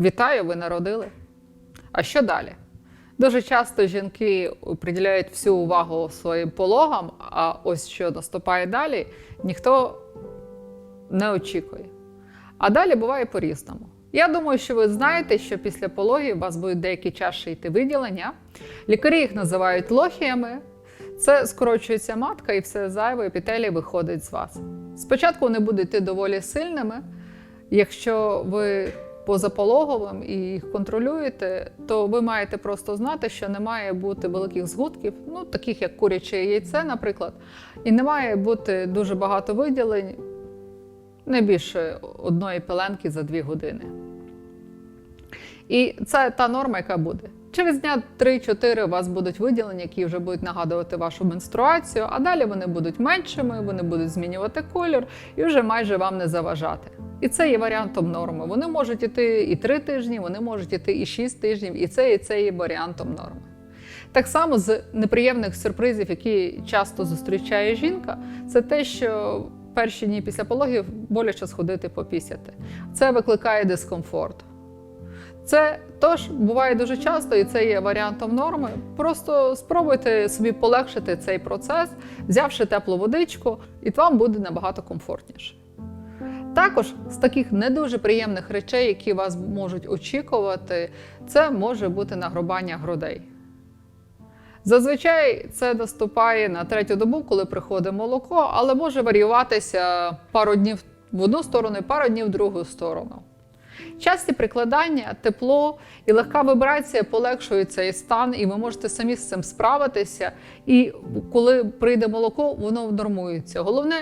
Вітаю, ви народили. А що далі? Дуже часто жінки приділяють всю увагу своїм пологам, а ось що наступає далі, ніхто не очікує. А далі буває по-різному. Я думаю, що ви знаєте, що після пологів у вас будуть деякий час ще йти виділення. Лікарі їх називають лохіями. Це скорочується матка і все зайве епітелій виходить з вас. Спочатку вони будуть йти доволі сильними. Якщо ви позапологовим і їх контролюєте, то ви маєте просто знати, що не має бути великих згудків, ну таких як куряче яйце, наприклад, і не має бути дуже багато виділень, не більше одної пеленки за дві години. І це та норма, яка буде. Через дня 3-4 у вас будуть виділення, які вже будуть нагадувати вашу менструацію, а далі вони будуть меншими, вони будуть змінювати колір і вже майже вам не заважати. І це є варіантом норми. Вони можуть іти і 3 тижні, вони можуть іти і 6 тижнів, і це і це є варіантом норми. Так само з неприємних сюрпризів, які часто зустрічає жінка, це те, що перші дні після пологів боляче сходити попісяти. Це викликає дискомфорт. Це тож буває дуже часто, і це є варіантом норми. Просто спробуйте собі полегшити цей процес, взявши теплу водичку, і вам буде набагато комфортніше. Також з таких не дуже приємних речей, які вас можуть очікувати, це може бути нагрубання грудей. Зазвичай це наступає на третю добу, коли приходить молоко, але може варіюватися пару днів в одну сторону і пару днів в другу сторону. Часті прикладання, тепло і легка вібрація полегшують цей стан, і ви можете самі з цим справитися. І коли прийде молоко, воно нормується. Головне,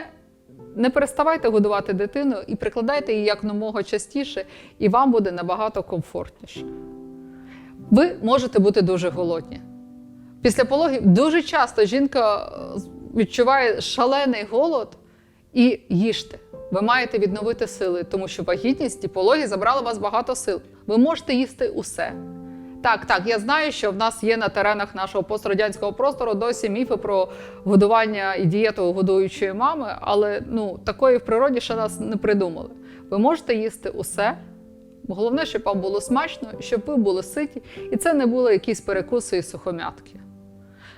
не переставайте годувати дитину і прикладайте її якомога частіше, і вам буде набагато комфортніше. Ви можете бути дуже голодні. Після пологів дуже часто жінка е, відчуває шалений голод і їжте. Ви маєте відновити сили, тому що вагітність і пологи забрали у вас багато сил. Ви можете їсти усе. Так, так, я знаю, що в нас є на теренах нашого пострадянського простору досі міфи про годування і дієту годуючої мами, але ну, такої в природі ще нас не придумали. Ви можете їсти усе. Головне, щоб вам було смачно, щоб ви були ситі, і це не були якісь перекуси і сухомятки.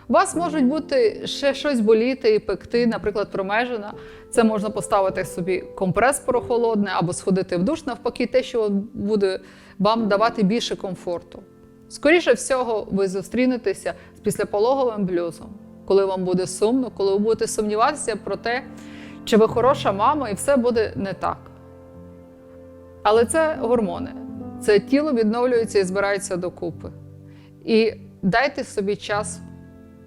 У вас можуть бути ще щось боліти і пекти, наприклад, промежина. Це можна поставити собі компрес прохолодний або сходити в душ, навпаки, те, що буде вам давати більше комфорту. Скоріше всього, ви зустрінетеся з післяпологовим блюзом, коли вам буде сумно, коли ви будете сумніватися про те, чи ви хороша мама, і все буде не так. Але це гормони. Це тіло відновлюється і збирається докупи. І дайте собі час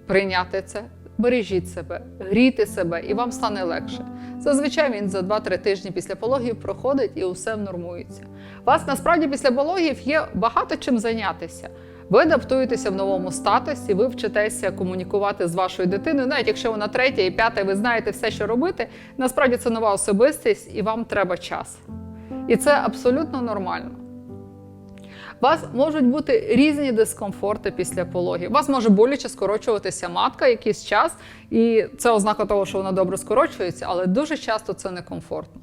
прийняти це, бережіть себе, грійте себе, і вам стане легше. Зазвичай він за 2-3 тижні після пологів проходить і усе нормується. У вас насправді після пологів є багато чим зайнятися. Ви адаптуєтеся в новому статусі, ви вчитеся комунікувати з вашою дитиною, навіть якщо вона третя і п'ята, ви знаєте все, що робити. Насправді це нова особистість, і вам треба час. І це абсолютно нормально. У вас можуть бути різні дискомфорти після пологів. У вас може боляче скорочуватися матка якийсь час, і це ознака того, що вона добре скорочується, але дуже часто це некомфортно.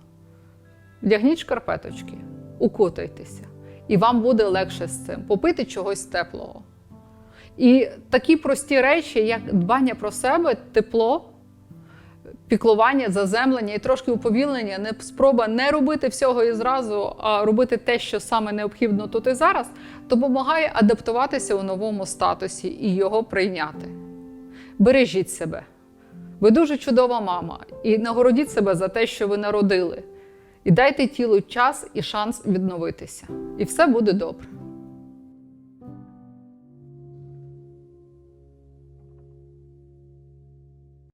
Вдягніть шкарпеточки, укутайтеся, і вам буде легше з цим. Попити чогось теплого. І такі прості речі, як дбання про себе, тепло, піклування, заземлення і трошки уповільнення, не спроба не робити всього і зразу, а робити те, що саме необхідно тут і зараз, допомагає адаптуватися у новому статусі і його прийняти. Бережіть себе. Ви дуже чудова мама, і нагородіть себе за те, що ви народили. І дайте тілу час і шанс відновитися. І все буде добре.